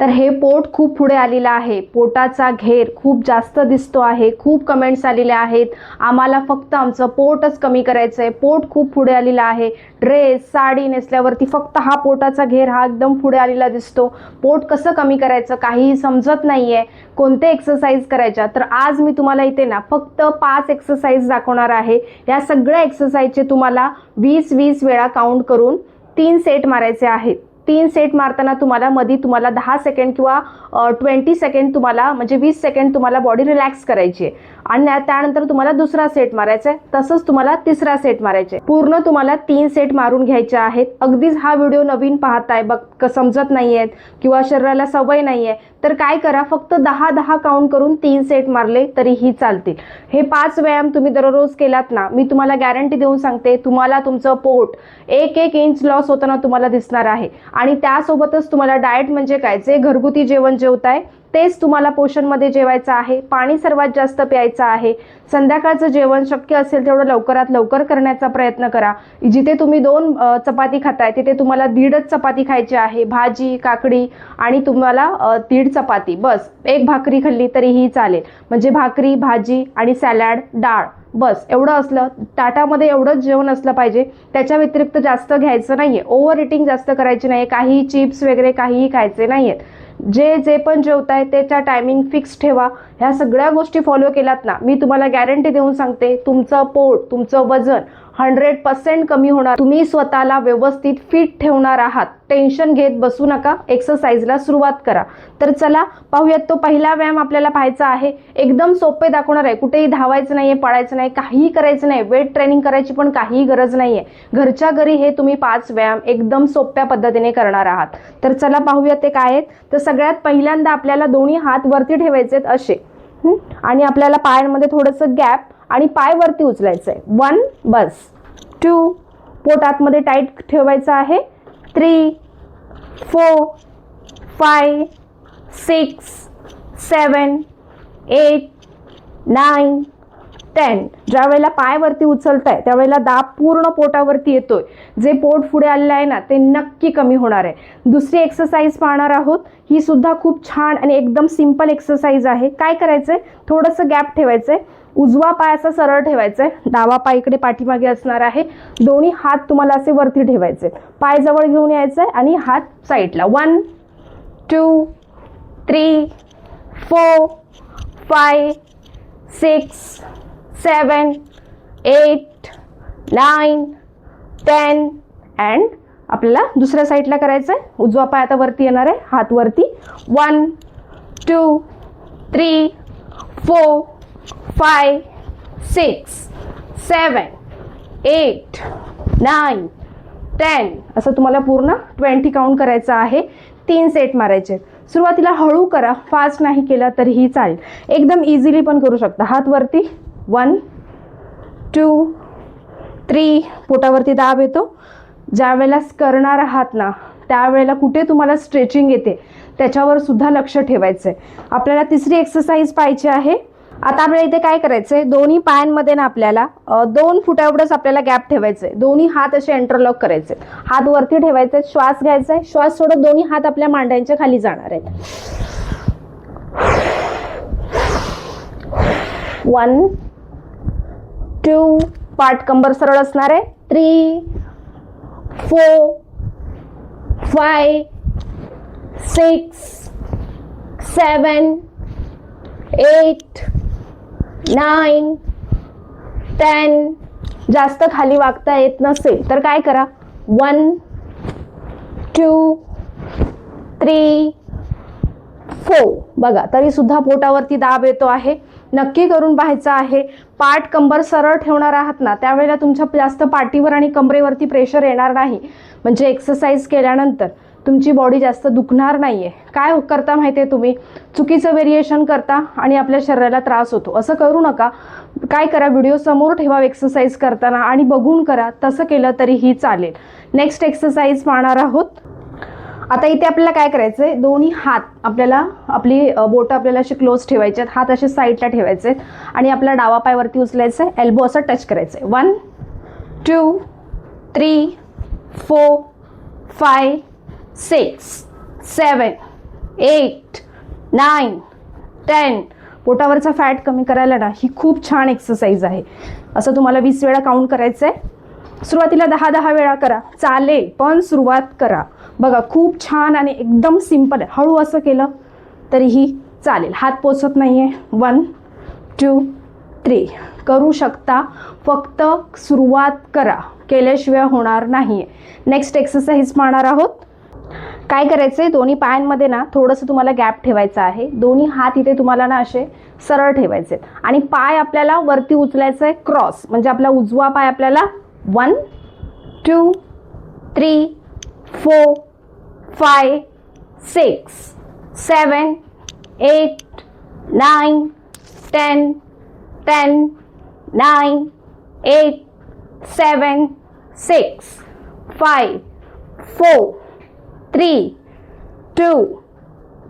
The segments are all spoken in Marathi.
तर हे पोट खूप पुढे आलेलं आहे. पोटाचा घेर खूप जास्त दिसतो आहे. खूप कमेंट्स आलेले आहेत. आम्हाला फक्त आमचं पोटच कमी करायचं आहे पोट खूप पुढे आलेलं आहे. ड्रेस साडी नेसल्यावरती फक्त हा पोटाचा घेर हा एकदम पुढे आलेला दिसतो. पोट कसं कमी करायचं काहीही समजत नाही आहे कोणते एक्सरसाइज करायच्या? तर आज मी तुम्हाला इथे ना फक्त पाच एक्सरसाइज दाखवणार आहे. या सगळ्या एक्सरसाइजचे तुम्हाला वीस वीस वेळा काउंट करून तीन सेट मारायचे आहेत. तीन सेट मारताना तुम्हाला मध्ये तुम्हाला दहा सेकंड किंवा ट्वेंटी सेकंड तुम्हाला म्हणजे वीस सेकंड तुम्हाला बॉडी रिलॅक्स करायची आहे. आणि त्यानंतर तुम्हाला दुसरा सेट मारायचा आहे. तसंच तुम्हाला तिसरा सेट मारायचा आहे. पूर्ण तुम्हाला तीन सेट मारून घ्यायचे आहेत. अगदीच हा व्हिडिओ नवीन पाहताय बघ समजत नाही आहेत किंवा शरीराला सवय नाही आहे तर काय करा फक्त दहा दहा काउंट करून तीन सेट मारले तरीही चालतील. हे पाच व्यायाम तुम्ही दररोज केलात ना मी तुम्हाला गॅरंटी देऊन सांगते तुम्हाला तुमचं पोट एक एक इंच लॉस होताना तुम्हाला दिसणार आहे. आणि त्यासोबतच तुम्हाला डाएट म्हणजे काय? जे घरगुती जेवण जेवताय तेच तुम्हाला पोषणमध्ये जेवायचं आहे पाणी सर्वात जास्त प्यायचं आहे. संध्याकाळचं जेवण शक्य असेल तेवढं लवकरात लवकर करण्याचा प्रयत्न करा. जिथे तुम्ही दोन चपाती खाताय तिथे तुम्हाला दीडच चपाती खायची आहे. भाजी काकडी आणि तुम्हाला दीड चपाती. बस एक भाकरी खाल्ली तरीही चालेल. म्हणजे भाकरी भाजी आणि सॅलॅड डाळ. बस एवढं असलं ताटामध्ये एवढंच जेवण असलं पाहिजे. त्याच्या व्यतिरिक्त जास्त घ्यायचं नाही आहे ओव्हर इटिंग जास्त करायची नाही काही चिप्स वगैरे काहीही खायचे नाही आहेत जे जे पण जेवताय त्याच्या टायमिंग फिक्स ठेवा. ह्या सगळ्या गोष्टी फॉलो केल्यात ना मी तुम्हाला गॅरंटी देऊन सांगते तुमचं पोट तुमचं वजन हंड्रेड पर्सेंट कमी होणार. तुम्ही स्वतःला व्यवस्थित फिट ठेवणार आहात. टेन्शन घेत बसू नका. एक्सरसाइजला सुरुवात करा. तर चला पाहूयात तो पहिला व्यायाम आपल्याला पाहायचा आहे. एकदम सोपे दाखवणार आहे. कुठेही धावायचं नाही आहे पळायचं नाही काहीही करायचं नाही. वेट ट्रेनिंग करायची पण काहीही गरज नाहीये. घरच्या घरी हे तुम्ही पाच व्यायाम एकदम सोप्या पद्धतीने करणार आहात. तर चला पाहूयात ते काय आहेत. तर सगळ्यात पहिल्यांदा आपल्याला दोन्ही हात वरती ठेवायचे आहेत असे आणि आपल्याला पायांमध्ये थोडंसं गॅप आणि पाय वरती उचलायचं आहे वन बस. टू पोट आतमध्ये टाईट ठेवायचं आहे. Three four five six seven eight nine ten ज्या वेळेला पायवरती उचलत उचलताय त्यावेळेला दाब पूर्ण पोटावरती येतोय. जे पोट पुढे आलेलं आहे ना ते नक्की कमी होणार आहे. दुसरी एक्सरसाइज पाहणार आहोत. ही सुद्धा खूप छान आणि एकदम सिंपल एक्सरसाइज आहे. काय करायचं आहे थोडंसं गॅप ठेवायचं आहे उजवा पाय असा सरळ ठेवायचा आहे डावा पाय इकडे पाठीमागे असणार आहे. दोन्ही हात तुम्हाला असे वरती ठेवायचे पाय जवळ घेऊन यायचं आहे आणि हात साईडला. One two three four five six seven eight nine ten and आपल्याला दुसऱ्या साईडला करायचं आहे उजवा पाय आता वरती येणार आहे. हात वरती. One two three four five six seven eight nine ten असं तुम्हाला पूर्ण ट्वेंटी काउंट करायचं आहे. तीन सेट मारायचे. आहेत. सुरुवातीला हळू करा. फास्ट नाही केला तरीही चालेल. एकदम इझिली पण करू शकता. हात वरती वन टू थ्री पोटावरती दाब येतो. ज्या वेळेला करणार आहात ना त्यावेळेला कुठे तुम्हाला स्ट्रेचिंग येते त्याच्यावर सुद्धा लक्ष ठेवायचं आहे आपल्याला तिसरी एक्सरसाइज पाहिजे आहे. आता आपल्याला इथे काय करायचं आहे दोन्ही पायांमध्ये ना आपल्याला दोन फुटा एवढंच आपल्याला गॅप ठेवायचं आहे दोन्ही हात असे इंटरलॉक करायचे हात वरती ठेवायचे श्वास घ्यायचा आहे श्वास सोडत दोन्ही हात आपल्या मांड्यांच्या खाली जाणार आहेत. वन टू पाठ कंबर सरळ असणार आहे. Three four five six seven eight nine ten जास्त खाली वागता येत नसेल तर काय करा? One two three four. बघा तरी सुद्धा पोटावरती दाब येतो आहे. नक्की करून पाहायचं आहे. पाठ कंबर सरळ ठेवणार आहात ना त्यावेळेला तुमच्या जास्त पाठीवर आणि कमरेवरती प्रेशर येणार नाही. म्हणजे एक्सरसाइज केल्यानंतर. तुमची बॉडी जास्त दुखणार नाही आहे काय करता माहिती आहे तुम्ही? चुकीचं व्हेरिएशन करता आणि आपल्या शरीराला त्रास होतो. असं करू नका. काय करा? व्हिडिओ समोर ठेवा एक्सरसाइज करताना आणि बघून करा. तसं केलं तरीही चालेल. नेक्स्ट एक्सरसाइज पाहणार आहोत. आता इथे आपल्याला काय करायचं आहे दोन्ही हात आपल्याला आपली बोटं आपल्याला असे क्लोज ठेवायचे आहेत. हात असे साईडला ठेवायचे आहेत. आणि आपला डावा पायवरती उचलायचं आहे एल्बो असं टच करायचं आहे one two three four five six seven eight nine ten. पोटावरचा fat कमी करायला ना ही खूप छान एक्सरसाइज आहे. असं तुम्हाला वीस वेळा काउंट करायचं आहे सुरुवातीला दहा दहा वेळा करा. चालेल पण सुरुवात करा. बघा खूप छान आणि एकदम सिंपल आहे. हळू असं केलं तरीही चालेल. हात पोचत नाही आहे वन टू थ्री करू शकता. फक्त सुरुवात करा. केल्याशिवाय होणार नाही आहे नेक्स्ट एक्सरसाइज पाहणार आहोत. काय करायचं आहे दोन्ही पायांमध्ये ना थोडंसं तुम्हाला गॅप ठेवायचं आहे. दोन्ही हात इथे तुम्हाला ना असे सरळ ठेवायचे आहेत आणि पाय आपल्याला वरती उचलायचं आहे क्रॉस. म्हणजे आपला उजवा पाय आपल्याला one two three four five six seven eight nine ten ten nine eight seven six five four. Three two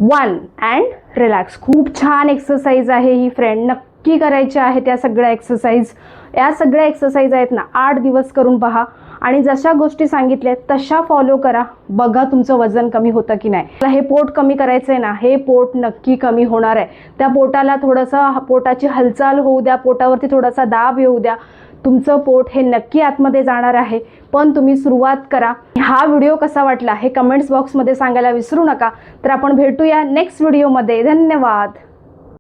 one and relax खूप छान एक्सरसाइज आहे ही फ्रेंड नक्की नक्की करायच्या आहे त्या सगळ्या एक्सरसाइज या सगळ्या एक्सरसाइज आहेत ना आठ दिवस करून पहा. आणि जशा गोष्टी सांगितल्या तशा फॉलो करा. बघा तुमचं वजन कमी होतं की नाही. मला हे पोट कमी करायचं आहे ना हे पोट नक्की कमी होणार आहे. त्या पोटाला थोडंसं पोटाची हालचाल होऊ द्या पोटावरती थोडासा दाब येऊ द्या. तुमचं पोट हे नक्की आतमध्ये जाणार आहे. पण तुम्ही सुरुवात करा. हा व्हिडिओ कसा वाटला हे कमेंट्स बॉक्समध्ये सांगायला विसरू नका. तर आपण भेटूया नेक्स्ट व्हिडिओमध्ये धन्यवाद.